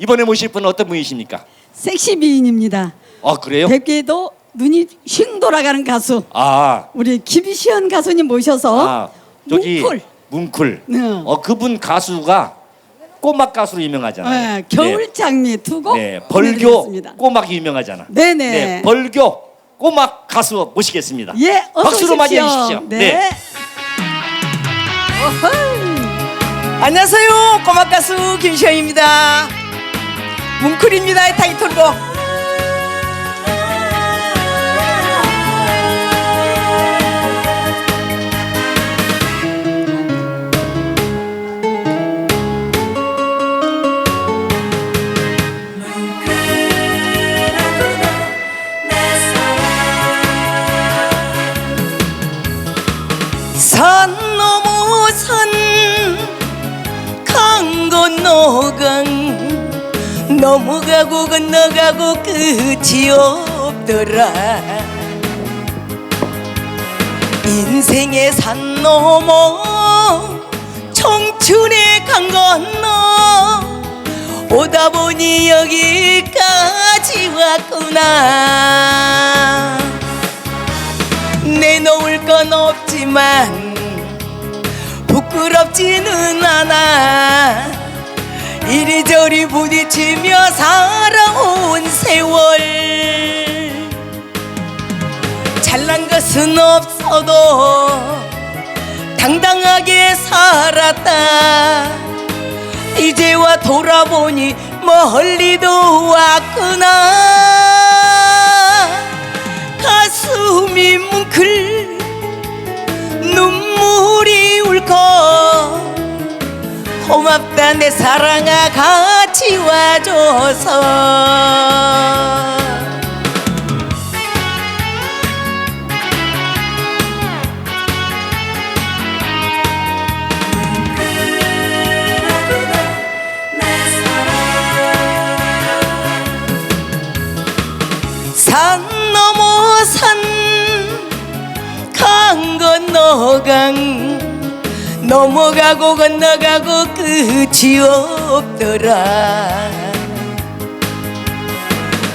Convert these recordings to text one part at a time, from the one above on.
이번에 모실 분은 어떤 분이십니까? 섹시 미인입니다. 아 그래요? 뵙기에도 눈이 휙 돌아가는 가수 아, 우리 김시현 가수님 모셔서 아 저기 뭉클. 뭉클. 네. 어 그분 가수가 꼬막 가수로 유명하잖아요. 네, 겨울 장미 두 곡 네, 벌교 꼬막이 유명하잖아. 네네. 네, 벌교 꼬막 가수 모시겠습니다. 예, 어서 박수로 오십시오. 맞이해 주십시오. 네. 어허. 안녕하세요. 꼬막 가수 김시영입니다. 뭉클입니다의 타이틀곡. 넘어가고 건너가고 끝이 없더라. 인생의 산 넘어 청춘의 강 건너 오다 보니 여기까지 왔구나. 내놓을 건 없지만 부끄럽지는 않아 이리저리 부딪히며 살아온 세월. 잘난 것은 없어도 당당하게 살았다. 이제와 돌아보니 멀리도 왔구나. 가슴이 뭉클 눈물이 울컥 내 사랑아 같이 와줘서. 산 넘어 산 강 건너 강 넘어가고 건너가고 끝이 없더라.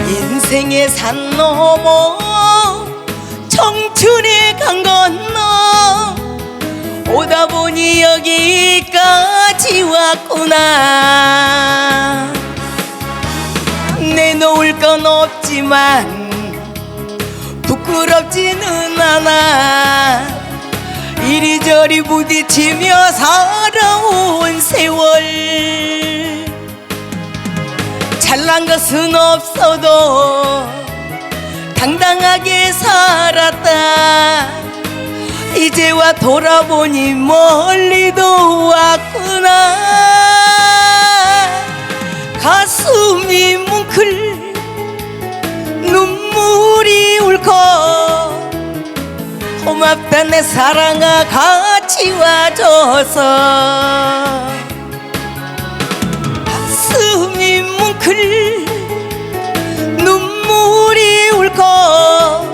인생의 산 넘어 청춘의 강 건너 오다 보니 여기까지 왔구나. 내놓을 건 없지만 부끄럽지는 않아 이리저리 부딪히며 살아온 세월. 잘난 것은 없어도 당당하게 살았다. 이제와 돌아보니 멀리도 왔구나 내 사랑아 같이 와줘서. 가슴이 뭉클 눈물이 울컥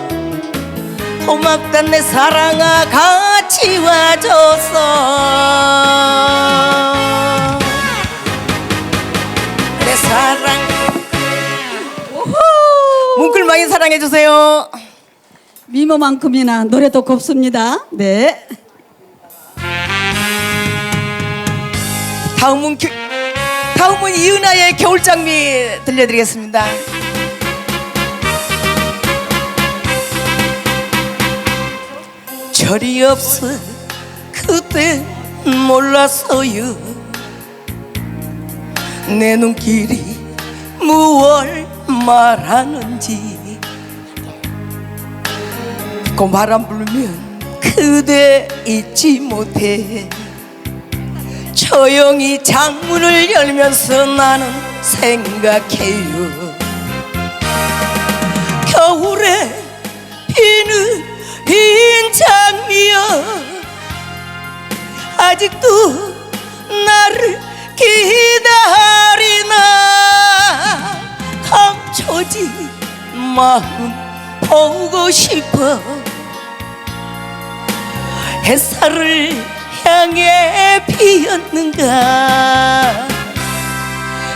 고맙다 내 사랑아 같이 와줘서. 내 사랑. 뭉클 많이 사랑해 주세요. 미모만큼이나 노래도 곱습니다. 네. 다음은 겨, 다음은 이은아의 겨울장미 들려드리겠습니다. 절이 없어 그때 몰랐어요 내 눈길이 무얼 말하는지 봄 바람 불면 그대 잊지 못해. 조용히 창문을 열면서 나는 생각해요. 겨울에 피는 흰 장미여. 아직도 나를 기다리나. 감춰진 마음 보고 싶어 햇살을 향해 피었는가?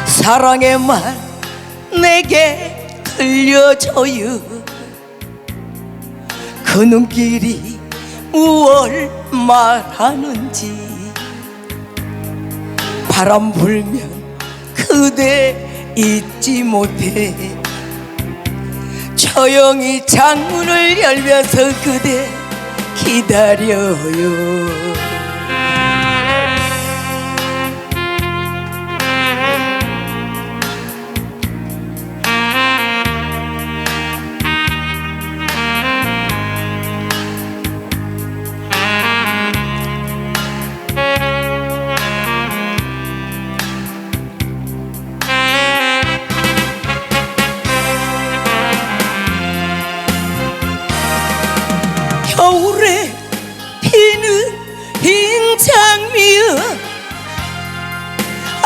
사랑의 말 내게 들려줘요. 그 눈길이 무얼 말하는지. 바람 불면 그대 잊지 못해. 조용히 창문을 열면서 그대 기다려요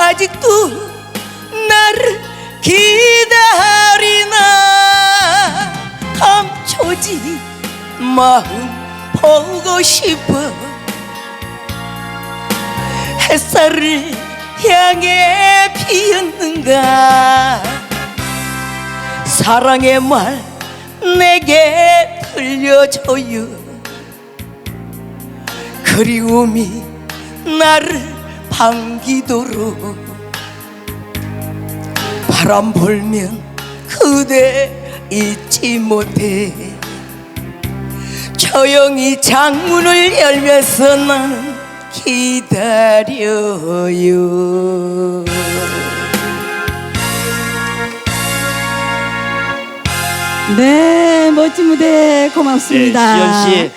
아직도 나를 기다리나? 감초지 마음 보고 싶어. 햇살을 향해 피었는가? 사랑의 말 내게 들려줘요. 그리움이 나를 반기도록 바람 불면 그대 잊지 못해 조용히 창문을 열면서 나는 기다려요 네, 멋진 무대 네, 고맙습니다. 지연 씨